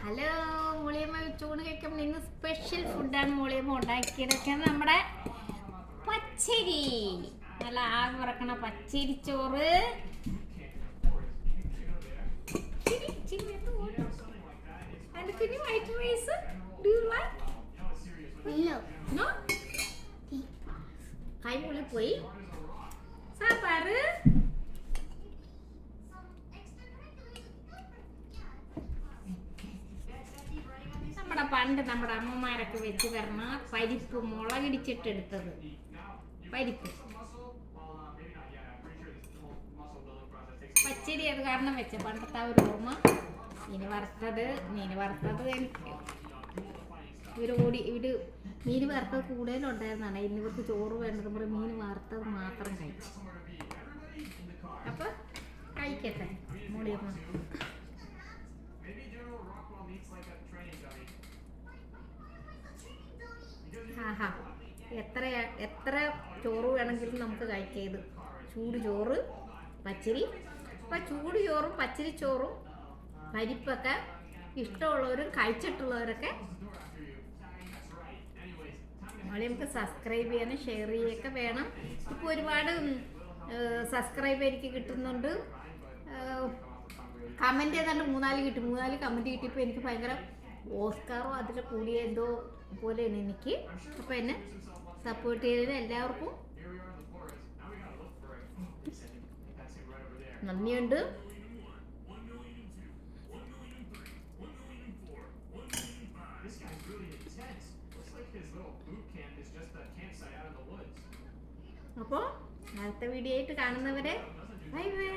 Hello മോളിയമ്മ ചൂട് കഴിക്കുമ്പോൾ ഇന്ന് സ്പെഷ്യൽ ഫുഡാണ് മോളിയമ്മ ഉണ്ടാക്കിയതൊക്കെ നമ്മുടെ പച്ചരി നല്ല ആകെ പറക്കണ പച്ചരി ചോറ് ചിരി, ചിരി എടുത്ത് പോട്ടോ. And can you white rice? Do you like? No. No? കൈമുള്ളി പോയി സാമ്പാറ് നമ്മുടെ പണ്ട് നമ്മുടെ അമ്മമാരൊക്കെ വെച്ച് തരണ പരിപ്പ് മുളകിടിച്ചിട്ടെടുത്തത്. പരിപ്പ്. പച്ചരി അത് കാരണം വെച്ച. പണ്ടത്തെ ആ ഒരു ഓർമ്മ മീൻ വറുത്തത് മീൻ വറുത്തത് എനിക്ക്. ഇവർ ഓടി ഇവർ മീൻ വറുത്തത് കൂടുതലുണ്ടായിരുന്നാണ്. ഇന്ന് ഇവർക്ക് ചോറ് വേണ്ടത് പറയും മീൻ വറുത്തത് മാത്രം കഴിച്ചു. അപ്പൊ കഴിക്കട്ടെ. മൂടിയമ്മ ആഹാ. എത്ര എത്ര ചോറ് വേണമെങ്കിലും നമുക്ക് കഴിക്കാം ചൂട് ചോറ് പച്ചരി. അപ്പൊ ചൂട് ചോറും പച്ചരി ചോറും പരിപ്പൊക്കെ ഇഷ്ടമുള്ളവരും കഴിച്ചിട്ടുള്ളവരൊക്കെ നമ്മളെ നമുക്ക് സബ്സ്ക്രൈബ് ചെയ്യാനും ഷെയർ ചെയ്യൊക്കെ വേണം. ഇപ്പോൾ ഒരുപാട് സബ്സ്ക്രൈബ് എനിക്ക് കിട്ടുന്നുണ്ട്. കമന്റ് ഏതാണ്ട് മൂന്നാൽ കിട്ടി. മൂന്നാൽ കമന്റ് കിട്ടിയപ്പോൾ എനിക്ക് ഭയങ്കര ഓസ്കാറോ അതിൽ കൂടിയ എന്തോ പോലെയാണ് എനിക്ക്. അപ്പോൾ എന്നെ സപ്പോർട്ട് ചെയ്തതിന് എല്ലാവർക്കും നന്ദിയുണ്ട്. അപ്പോൾ അടുത്ത വീഡിയോ ആയിട്ട് കാണുന്നവരെ ബൈ ബൈ